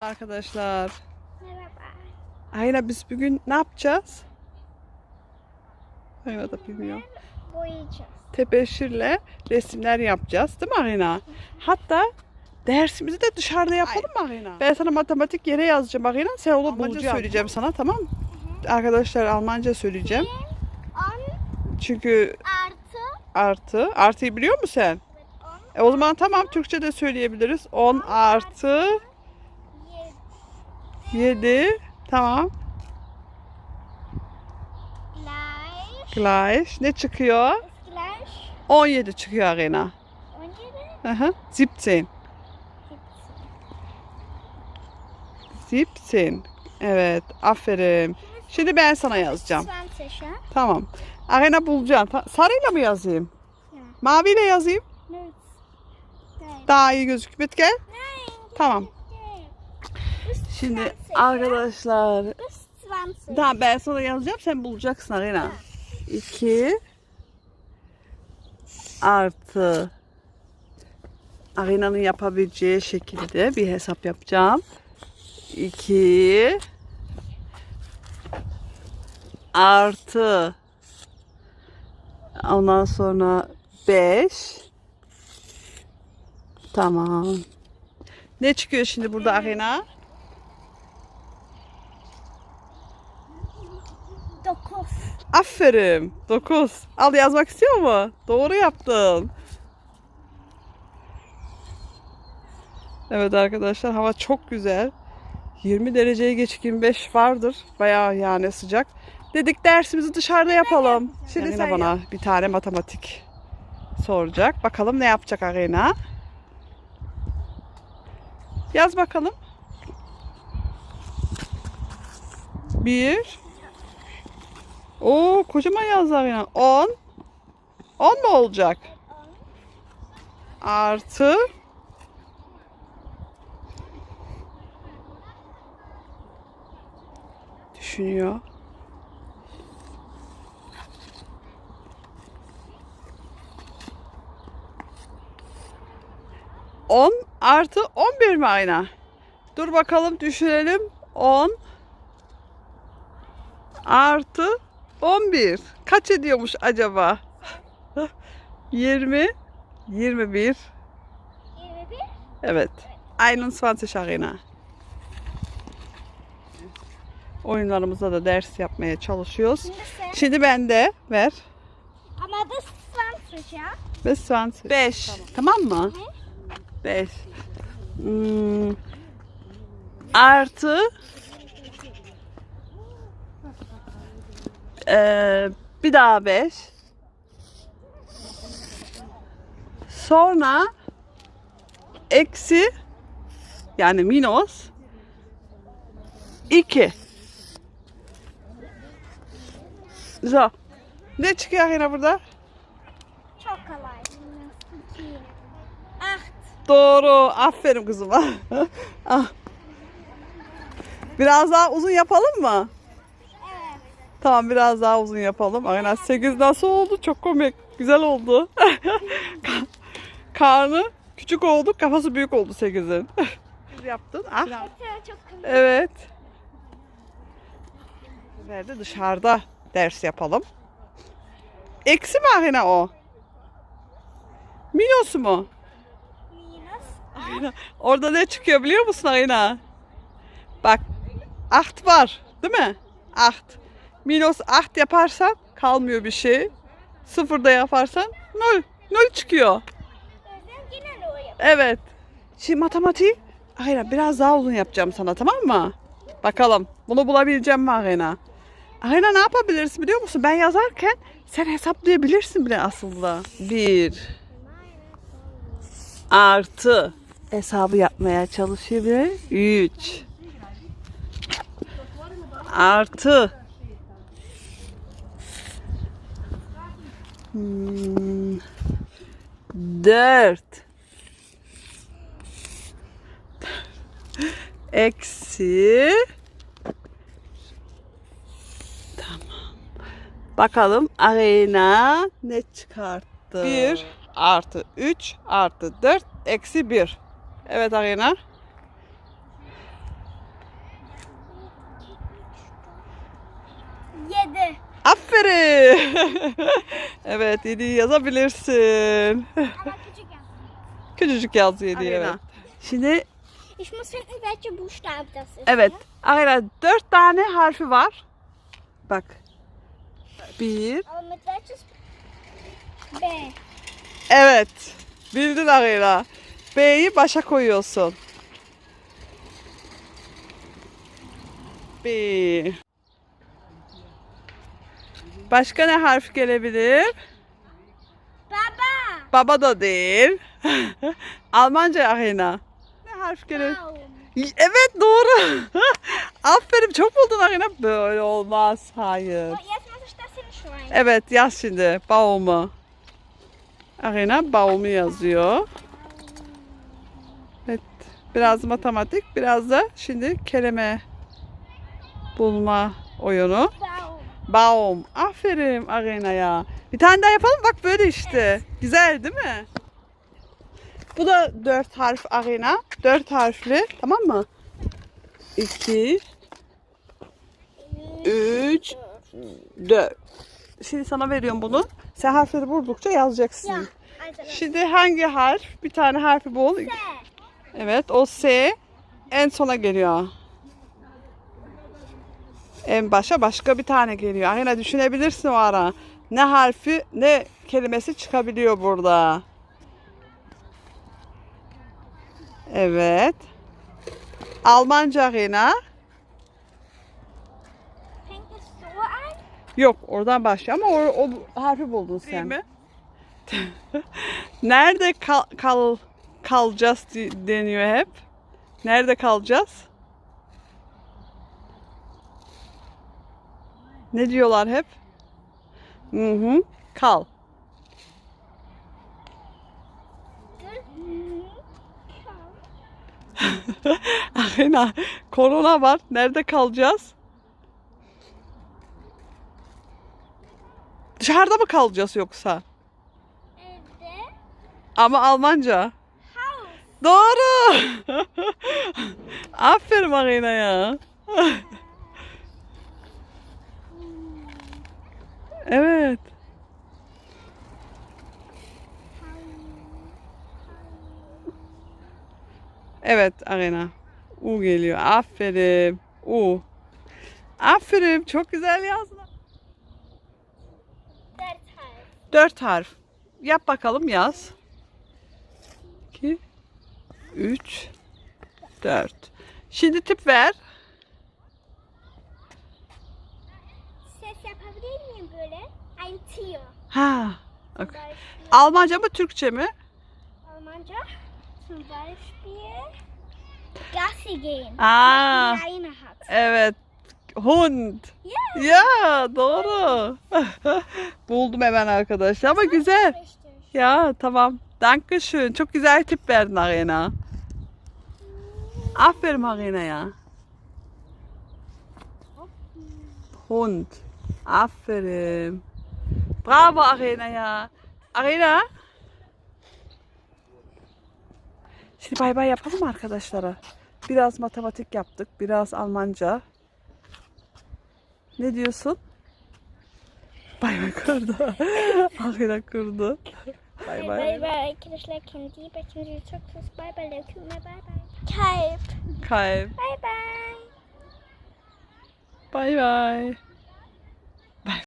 Arkadaşlar. Merhaba. Ayla biz bugün ne yapacağız? Ayla da bilmiyor. Boyayacağız. Tebeşirle resimler yapacağız değil mi Arina? Hatta dersimizi de dışarıda yapalım mı Arina? Ben sana matematik yere yazacağım Arina. Sen onu Almanca bulacağım. söyleyeceğim sana tamam mı? Arkadaşlar Almanca söyleyeceğim. 10 Çünkü artı artı. Artıyı biliyor musun sen? 10 E o zaman tamam Türkçe de söyleyebiliriz. 10 artı 7 7. Tamam. gleich Gleich. Ne çıkıyor? ist gleich 17 çıkıyor Arena. 17 Aha, 17. 17. Evet, aferin. Şimdi ben sana yazacağım. 20 ja? Tamam. Arena bulacaksın. Ta- Sarıyla mı yazayım? Ja. Maviyle yazayım. Nö. Nein. Daha iyi gözüküyor. Gel. Nein. Tamam. Şimdi 20, arkadaşlar. Bis 20. Tamam ben sana yazacağım. Sen bulacaksın Arena. 2 artı Arena'nın yapabileceği şekilde bir hesap yapacağım. 2 artı ondan sonra 5 Tamam. Ne çıkıyor şimdi burada Arena? 9. Aferin. 9. Al yazmak istiyor mu? Doğru yaptın. Evet arkadaşlar hava çok güzel. 20 dereceye geçik 25 vardır. Bayağı yani sıcak. Dedik dersimizi dışarıda yapalım. Şimdi sen bana bir tane matematik soracak. Bakalım ne yapacak Arena. Yaz bakalım. Bir. Oo kocaman yazlar ya. 10. 10 mu olacak? Artı. Düşünüyor. On artı on bir mi ayna? Dur bakalım düşünelim. On artı 11. Kaç ediyormuş acaba? 20 21 21. Evet. 21 Arena. Oyunlarımızda da ders yapmaya çalışıyoruz. Şimdi sen. Şimdi ben de ver. Ama 20 ja? Bis 20. 5. Tamam mı? 5. Hmm. Artı Ee, bir daha 5. Sonra eksi yani minus 2. So. Ne çıkıyor yine burada? Çok kolay. 2. 8. Doğru. Aferin kızıma. Ah. Biraz daha uzun yapalım mı? Tamam biraz daha uzun yapalım. Aynen 8 nasıl oldu? Çok komik. Güzel oldu. Ka- Karnı küçük oldu, kafası büyük oldu 8'in. yaptın. Ah. Evet. Evet. Nerede? Dışarıda ders yapalım. Eksi mi Ahina o? Minus mu? Minus. Orada ne çıkıyor biliyor musun Ayna? Bak 8 var değil mi? 8. Minus 8 yaparsan kalmıyor bir şey. Sıfırda yaparsan 0. 0 çıkıyor. Evet. Şimdi matematiği Ayna biraz daha uzun yapacağım sana tamam mı? Bakalım bunu bulabileceğim mi Ayna? Ayna ne yapabilirsin biliyor musun? Ben yazarken sen hesaplayabilirsin bile aslında. 1 artı hesabı yapmaya çalışıyor bile. 3 artı Hmm. Dört. Eksi. Tamam. Bakalım arena ne çıkarttı? Bir artı üç artı dört eksi bir. Evet arena. Yedi. Aferin. evet 7'yi yazabilirsin. Aber küçük yap. Küçücük yaz 7'yi evet. Şimdi Ich muss finden, welche Buchstabe das ist. evet. Aynen 4 tane harfi var. Bak. 1. Aber mit welches? B. Evet. Bildin Arena. B'yi başa koyuyorsun. B. Başka ne harf gelebilir? Baba. Baba da değil. Almanca Arena. Ne harf gelebilir? Evet doğru. Aferin çok buldun Arena. Böyle olmaz. Hayır. Evet yaz şimdi. Baum'u. Arena Baum'u yazıyor. Evet. Biraz matematik, biraz da şimdi kelime bulma oyunu. Baum. Aferin Arena'ya. Bir tane daha yapalım. Bak böyle işte. Güzel değil mi? Bu da dört harf Arena. Dört harfli. Tamam mı? İki, üç, dört. Şimdi sana veriyorum bunu. Sen harfleri buldukça yazacaksın. Şimdi hangi harf? Bir tane harfi bul. Evet o S en sona geliyor. En başa başka bir tane geliyor. Aynen düşünebilirsin o ara. Ne harfi ne kelimesi çıkabiliyor burada. Evet. Almanca an? Yok oradan başlıyor ama o, o harfi buldun sen. Nerede kal, kal kalacağız deniyor hep. Nerede kalacağız? Ne diyorlar hep? Hı hı. Kal. Aynen. Korona var. Nerede kalacağız? Dışarıda mı kalacağız yoksa? Evde. Ama Almanca. Haus. Doğru. Aferin Marina ya. evet. Evet Arena. U geliyor. Aferin. U. Aferin. Çok güzel yazdın. Dört harf. Dört harf. Yap bakalım yaz. 2 3 4 Şimdi tip ver. Ein Tier. Ha. Zum ok. Beispiel Almanca mı Türkçe mi? Almanca. Zum Beispiel Gassi gehen. Aa. Leine hat. Evet. Hund. Ya doğru. Buldum hemen arkadaşlar ama güzel. Ya tamam. Dankeschön. Çok güzel tip verdin Arena. Aferin Arena ya. Hund. Aferin. Bravo Arena ya. Arena. Şimdi bay bay yapalım mı arkadaşlara? Biraz matematik yaptık. Biraz Almanca. Ne diyorsun? Bay bay kurdu. Arena kurdu. Bay bay. bye bye. Arkadaşlar kendi iyi bakın. Çok çok bye bye. Leküme bye bye. Kalp. Kalp. Bye bye. Bay bay.